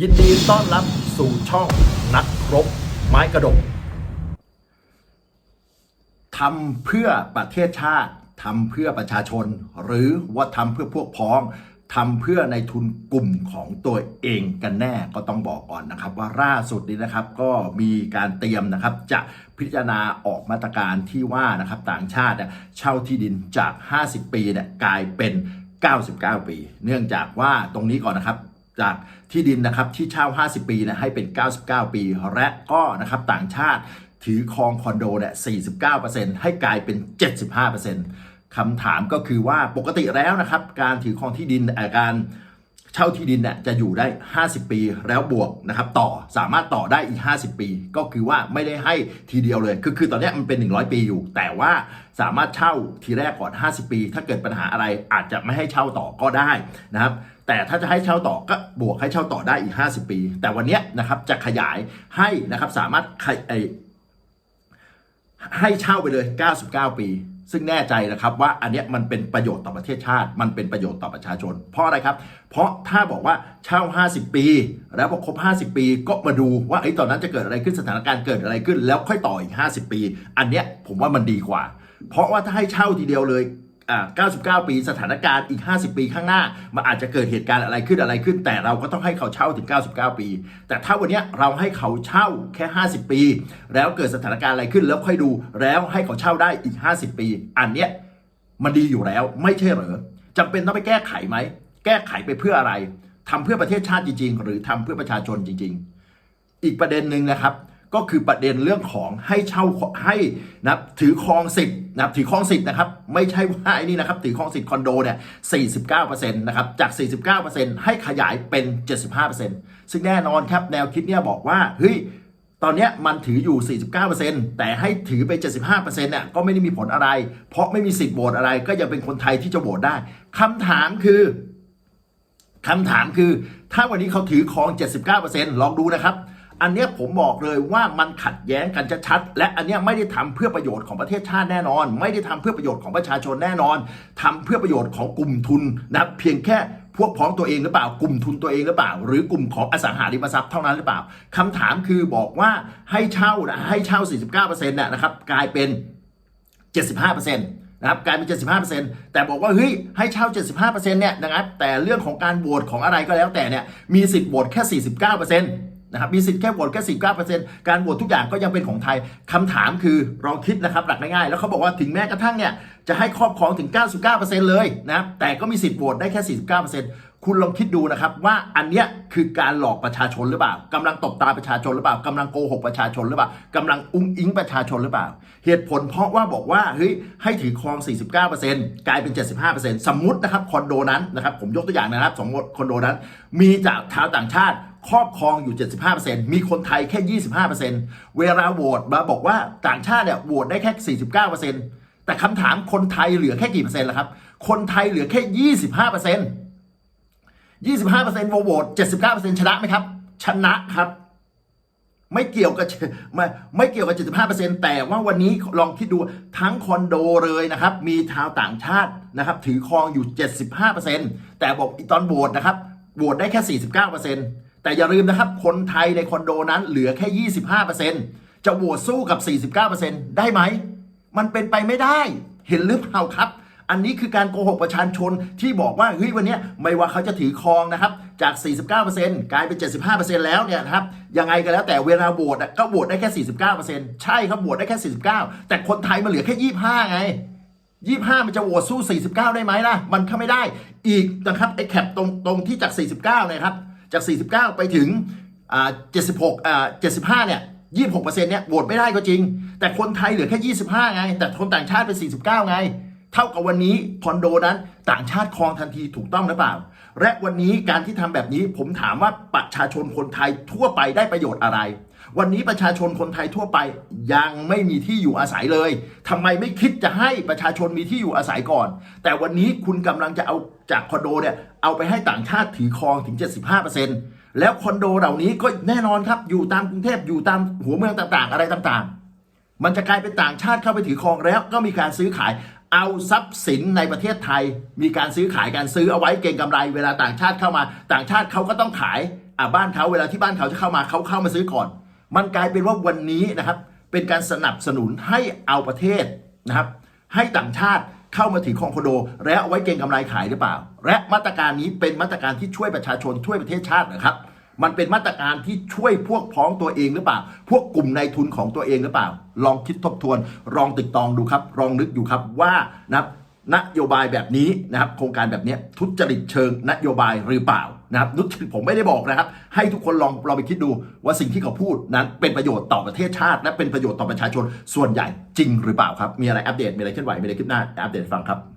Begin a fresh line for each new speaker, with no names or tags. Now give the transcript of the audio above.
ยินดีต้อนรับสู่ช่องนักรบไม้กระดกทำเพื่อประเทศชาติทำเพื่อประชาชน หรือว่าทำเพื่อพวกพ้องทำเพื่อในทุนกลุ่มของตัวเองกันแน่ก็ต้องบอกก่อนนะครับ ว่าล่าสุดนี้นะครับก็มีการเตรียมนะครับจะพิจารณาออกมาตรการที่ว่านะครับต่างชาติเนี่ยเช่าที่ดินจาก 50 ปีเนี่ยกลายเป็น 99 ปี เนื่องจากว่าตรงนี้ก่อนนะครับ จากที่ดินนะครับที่เช่า 50 ปีนะให้เป็น 99 ปี และก็นะครับต่างชาติถือครองคอนโดเนี่ย 49%ให้กลายเป็น 75%คำถามก็คือว่าปกติแล้วนะครับ การถือครองที่ดินการ เช่าที่ดินเนี่ยจะอยู่ได้ 50 ปีแล้วบวกนะครับต่อสามารถต่อได้อีก 50 ปี ก็คือว่าไม่ได้ให้ทีเดียวเลย คือคือตอนนี้มันเป็น 100 ปีอยู่ แต่ว่าสามารถเช่าทีแรกก่อน 50 ปี ถ้าเกิดปัญหาอะไรอาจจะไม่ให้เช่าต่อก็ได้นะครับแต่ถ้าจะให้เช่าต่อก็บวกให้เช่าต่อได้อีก 50 ปี แต่วันนี้นะครับจะขยายให้นะครับสามารถให้เช่าไปเลย 99 ปี ซึ่งแน่ใจนะครับว่าอันนี้มันเป็นประโยชน์ต่อประเทศชาติ มันเป็นประโยชน์ต่อประชาชน เพราะอะไรครับ เพราะถ้าบอกว่าเช่า 50 ปี แล้วพอครบ 50 ปีก็มาดูว่าไอ้ตอนนั้นจะเกิดอะไรขึ้นสถานการณ์เกิดอะไรขึ้น แล้วค่อยต่ออีก 50 ปี อันเนี้ยผมว่ามันดีกว่า เพราะว่าถ้าให้เช่าทีเดียวเลย 99 ปีสถานการณ์อีก 50 ปีข้างหน้า มันอาจจะเกิดเหตุการณ์อะไรขึ้นอะไรขึ้น แต่เราก็ต้องให้เขาเช่าถึง 99 ปี แต่ถ้าวันนี้เราให้เขาเช่าแค่ 50 ปี แล้วเกิดสถานการณ์อะไรขึ้นแล้วค่อยดู แล้วให้เขาเช่าได้อีก 50 ปี อันเนี้ยมันดีอยู่แล้วไม่ใช่เหรอจำเป็นต้องไปแก้ไขไหมแก้ไขไปเพื่ออะไรทำเพื่อประเทศชาติจริง ๆ หรือทำเพื่อประชาชนจริง ๆ อีกประเด็นหนึ่งนะครับ ก็คือประเด็นเรื่องของให้เช่าให้นะถือครองสิทธิ์นะถือครองสิทธิ์นะครับไม่ใช่ว่าไอ้นี่นะครับถือครองสิทธิ์คอนโดเนี่ย 49%นะครับจาก 49%ให้ขยายเป็น 75%ซึ่งแน่นอนครับแนวคิดเนี่ยบอกว่าเฮ้ยตอนเนี้ยมันถืออยู่ 49%แต่ให้ถือไป 75%เนี่ยก็ไม่ได้มีผลอะไร เพราะไม่มีสิทธิ์โหวตอะไร ก็ยังเป็นคนไทยที่จะโหวตได้คำถามคือคำถามคือ ถ้าวันนี้เขาถือครอง 79%ลองดูนะครับ อันเนี้ยผมบอกเลยว่ามันขัดแย้งกันชัดๆและอันเนี้ยไม่ได้ทำเพื่อประโยชน์ของประเทศชาติแน่นอน ไม่ได้ทำเพื่อประโยชน์ของประชาชนแน่นอนทำเพื่อประโยชน์ของกลุ่มทุนนะเพียงแค่พวกพ้องตัวเองหรือเปล่ากลุ่มทุนตัวเองหรือเปล่า หรือกลุ่มของอสังหาริมทรัพย์เท่านั้นหรือเปล่าคำถามคือบอกว่าให้เช่านะให้เช่า 49%น่ะนะครับกลายเป็น 75%นะครับกลายเป็น 75%แต่บอกว่าเฮ้ยให้เช่า 75%เนี่ยนะครับแต่เรื่องของการโหวตของอะไรก็แล้วแต่เนี่ยมีสิทธิ์โหวตแค่ 49% นะครับมีสิทธิ์แค่โหวตแค่ 49%การโหวตทุกอย่างก็ยังเป็นของไทยคำถามคือลองคิดนะครับหลักง่ายๆ แล้วเขาบอกว่าถึงแม้กระทั่งเนี่ยจะให้ครอบครองถึง 99%เลยนะแต่ก็มีสิทธิ์โหวตได้แค่ 49%คุณลองคิดดูนะครับว่าอันเนี้ยคือการหลอกประชาชนหรือเปล่ากำลังตบตาประชาชนหรือเปล่ากำลังโกหกประชาชนหรือเปล่ากำลังอุ้งอิงประชาชนหรือเปล่า เหตุผลเพราะว่าบอกว่าเฮ้ยให้ถือครอง 49%กลายเป็น 75%สมมุตินะครับคอนโดนั้นนะครับผมยกตัวอย่างนะครับสมมติคอนโดนั้น มีจากชาวต่างชาติ ครอบครองอยู่ 75%มีคนไทยแค่ 25%เวลาโหวตมาบอกว่าต่างชาติเนี่ยโหวตได้แค่ 49%แต่คำถามคนไทยเหลือแค่กี่เปอร์เซ็นต์ล่ะครับ คนไทยเหลือแค่ 25% 25%โหวต79%ชนะไหมครับ ชนะครับ ไม่เกี่ยวกับไม่ไม่เกี่ยวกับ 75%แต่ว่าวันนี้ลองคิดดูทั้งคอนโดเลยนะครับ มีชาวต่างชาตินะครับ ถือครองอยู่ 75%แต่บอกตอนโหวตนะครับโหวตได้แค่ 49% แต่อย่าลืมนะครับ คนไทยในคอนโดนั้นเหลือแค่ 25%จะโหวตสู้กับ 49%ได้ไหม มันเป็นไปไม่ได้ เห็นหรือเปล่าครับ อันนี้คือการโกหกประชาชนที่บอกว่าเฮ้ยวันนี้ไม่ว่าเขาจะถือครองนะครับ จาก 49%กลายเป็น 75%แล้วเนี่ยครับ ยังไงก็แล้วแต่เวลาโหวตอะก็โหวตได้แค่ 49%ใช่ครับโหวตได้แค่ 49 แต่คนไทยมันเหลือแค่ 25 ไง25มันจะโหวตสู้ 49 ได้ไหมล่ะ มันเข้าไม่ได้ อีกนะครับไอ้แคปตรงตรงที่จาก 49เนี่ยครับ จาก 49 ไปถึงอ่า76อ่า75เนี่ย26%เนี่ยโหวตไม่ได้ก็จริง แต่คนไทยเหลือแค่25ไง แต่คนต่างชาติเป็น49ไง เท่ากับวันนี้คอนโดนั้นต่างชาติครองทันทีถูกต้องหรือเปล่า และวันนี้การที่ทำแบบนี้ผมถามว่าประชาชนคนไทยทั่วไปได้ประโยชน์อะไร วันนี้ประชาชนคนไทยทั่วไปยังไม่มีที่อยู่อาศัยเลยทำไมไม่คิดจะให้ประชาชนมีที่อยู่อาศัยก่อน แต่วันนี้คุณกำลังจะเอา จากคอนโดเนี่ยเอาไปให้ต่างชาติถือครองถึง 75%แล้วคอนโดเหล่านี้ก็แน่นอนครับอยู่ตามกรุงเทพอยู่ตามหัวเมืองต่างๆ อะไรต่างๆ มันจะกลายเป็นต่างชาติเข้าไปถือครองแล้วก็มีการซื้อขายเอาทรัพย์สินในประเทศไทย มีการซื้อขายการซื้อเอาไว้เก็งกำไร เวลาต่างชาติเข้ามา ต่างชาติเขาก็ต้องขายอะบ้านเขาเวลาที่บ้านเขาจะเข้ามาเขาเข้ามาซื้อก่อน มันกลายเป็นว่าวันนี้นะครับเป็นการสนับสนุนให้เอาประเทศนะครับให้ต่างชาติ เข้ามาถือครองคอนโด และเอาไว้เก็งกำไรขายหรือเปล่า และมาตรการนี้เป็นมาตรการที่ช่วยประชาชนช่วยประเทศชาตินะครับ มันเป็นมาตรการที่ช่วยพวกพ้องตัวเองหรือเปล่า พวกกลุ่มนายทุนของตัวเองหรือเปล่า ลองคิดทบทวน ลองติดตองดูครับลองนึกอยู่ครับว่านะนโยบายแบบนี้นะครับ โครงการแบบนี้ทุจริตเชิงนโยบายหรือเปล่า นะครับนุชผมไม่ได้บอกนะครับ ให้ทุกคนลองลองไปคิดดูว่าสิ่งที่เขาพูดนั้นเป็นประโยชน์ต่อประเทศชาติ และเป็นประโยชน์ต่อประชาชนส่วนใหญ่จริงหรือเปล่าครับ มีอะไรอัปเดตมีอะไรเคลื่อนไหวมีอะไรคลิปหน้าอัปเดตฟังครับ